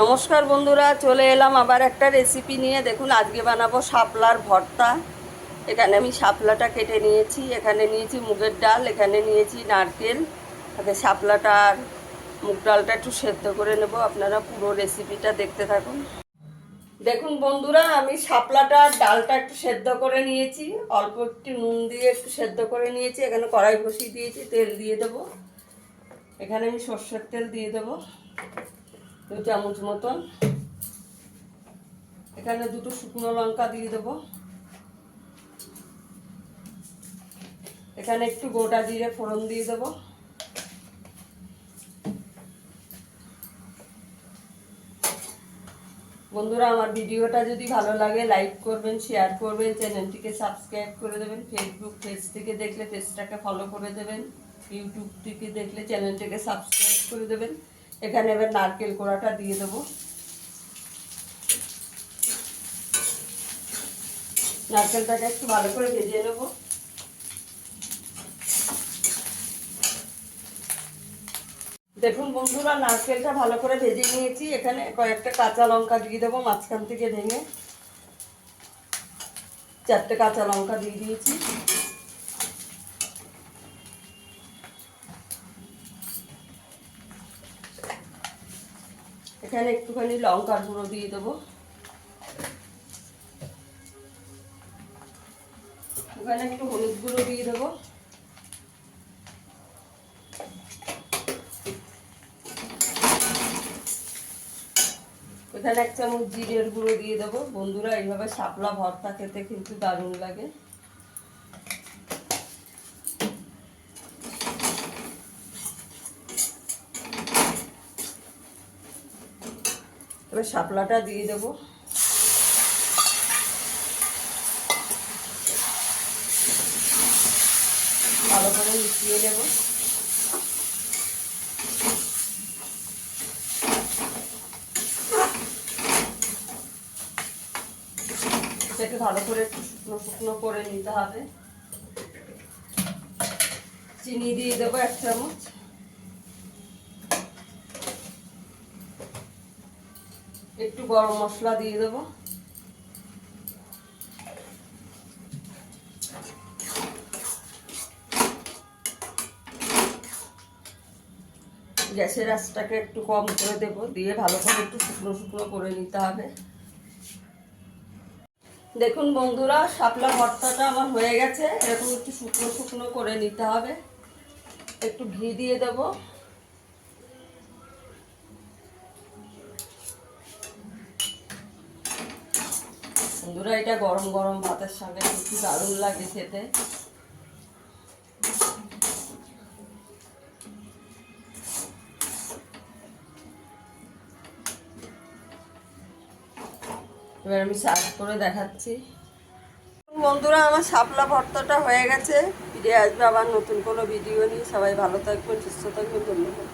নমস্কার বন্ধুরা, চলে এলাম আবার একটা রেসিপি নিয়ে। দেখুন, আজকে বানাবো শাপলার ভর্তা। এখানে আমি শাপলাটা কেটে নিয়েছি। এখানে নিয়েছি মুগের ডাল, এখানে নিয়েছি নারকেল। তাতে শাপলাটা আর মুগ ডালটা একটু সেদ্ধ করে নেব। আপনারা পুরো রেসিপিটা দেখতে থাকুন। দেখুন বন্ধুরা, আমি শাপলাটা ডালটা একটু সেদ্ধ করে নিয়েছি। অল্প একটু নুন দিয়ে একটু সেদ্ধ করে নিয়েছি। এখানে কড়াই বসিয়ে দিয়েছি, তেল দিয়ে দেবো। এখানে আমি সর্ষের তেল দিয়ে দেবো। দু চামচ মতন। এখানে দুটো শুকনো লঙ্কা দিয়ে দেবো। এখানে একটু গোটা জিরে ফোড়ন দিয়ে দেবো। বন্ধুরা, আমার ভিডিওটা যদি ভালো লাগে লাইক করবেন শেয়ার করবেন, চ্যানেলটিকে সাবস্ক্রাইব করে দেবেন। ফেসবুক পেজ থেকে দেখলে পেজটাকে ফলো করে দেবেন। ইউটিউব থেকে দেখলে চ্যানেলটিকে সাবস্ক্রাইব করে দেবেন। এখানে এবার নারকেল কোড়াটা দিয়ে দেবো। নারকেলটাকে একটু ভালো করে ভেজে নেব। দেখুন বন্ধুরা, নারকেলটা ভালো করে ভেজে নিয়েছি। এখানে কয়েকটা কাঁচা লঙ্কা দিয়ে দেবো মাঝখান থেকে ভেঙে। চারটে কাঁচা লঙ্কা দিয়ে দিয়েছি। এখানে একটুখানি লঙ্কার গুঁড়ো দিয়ে দেবো। ওখানে একটু হলুদ গুঁড়ো দিয়ে দেবো। এখানে এক চামচ জিরের গুঁড়ো দিয়ে দেবো। বন্ধুরা, এইভাবে শাপলা ভর্তা খেতে কিন্তু দারুণ লাগে। এবার শাপলাটা দিয়ে দেবো। ভালো করে মিশিয়ে নেব। এটাকে ভালো করে শুকনো শুকনো করে নিতে হবে। চিনি দিয়ে দেবো এক চামচ। একটু গরম মশলা দিয়ে দেবো। গ্যাসের আঁচটাকে একটু কম করে দেবো, দিয়ে ভালো করে একটু শুকনো শুকনো করে নিতে হবে। দেখুন বন্ধুরা, শাপলা ভর্তাটা আমার হয়ে গেছে। এরকম একটু শুকনো শুকনো করে নিতে হবে। একটু ঘি দিয়ে দেব। বন্ধুরা এটা গরম গরম ভাতের সঙ্গে একটু দারুণ লাগে খেতে। এবার আমি সার্ভ করে দেখাচ্ছি। বন্ধুরা, আমার শাপলা ভর্তাটা হয়ে গেছে। ফিরে আসবে আবার নতুন কোনো ভিডিও নিয়ে। সবাই ভালো থাকবেন, সুস্থ থাকবেন, ধন্যবাদ।